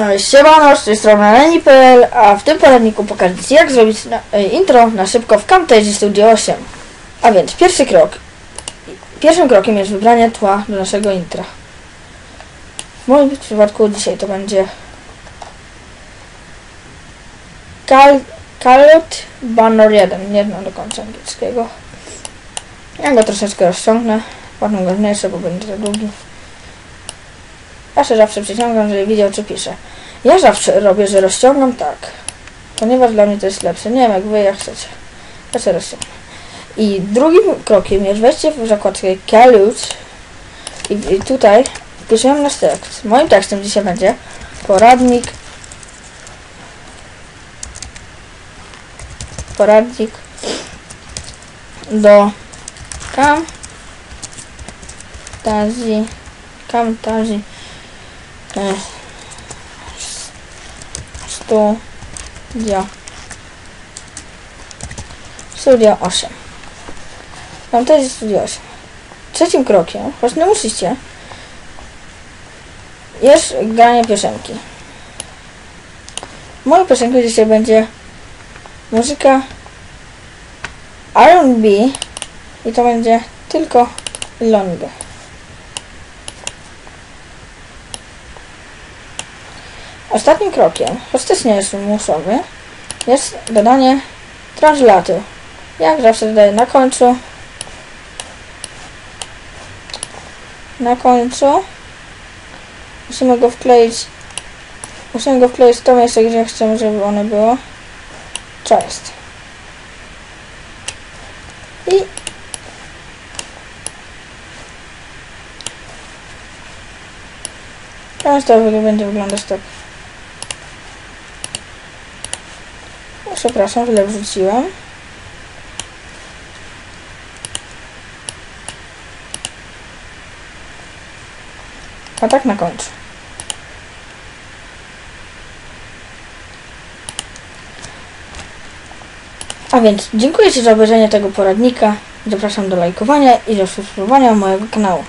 E, Siemano, z tej strony Leni.pl, a w tym poradniku pokażę Ci jak zrobić na, e, intro na szybko w Camtasia Studio 8. A więc pierwszy krok. Pierwszym krokiem jest wybranie tła do naszego intra. W moim przypadku dzisiaj to będzie Cal Calut Banner 1. Nie znam do końca angielskiego. Ja go troszeczkę rozciągnę. Potem go zmniejszę, bo będzie za długi. Się zawsze przyciągam, żeby widział, czy piszę. Ja zawsze robię, że rozciągam tak. Ponieważ dla mnie to jest lepsze. Nie wiem, jak wy, jak chcecie. Ja się rozciągnę. I drugim krokiem jest wejście w zakładkę Calut i, i tutaj wpisuję nasz tekst. Moim tekstem dzisiaj będzie poradnik poradnik do Camtasia Camtasia e, Studio Studio 8 Camtasia Studio 8 Trzecim krokiem, choć nie musicie jest granie piosenki. Moją piosenką dzisiaj będzie muzyka R&B i to będzie tylko longa. Ostatnim krokiem, choć też nie jest musowy, jest dodanie translatu. Jak zawsze dodaję na końcu. Na końcu musimy go wkleić musimy go wkleić w to miejsce, gdzie chcemy, żeby one było. Jest? I teraz to będzie wyglądać tak. Przepraszam, źle wrzuciłem. A tak na końcu. A więc dziękuję Ci za obejrzenie tego poradnika. Zapraszam do lajkowania i do subskrybowania mojego kanału.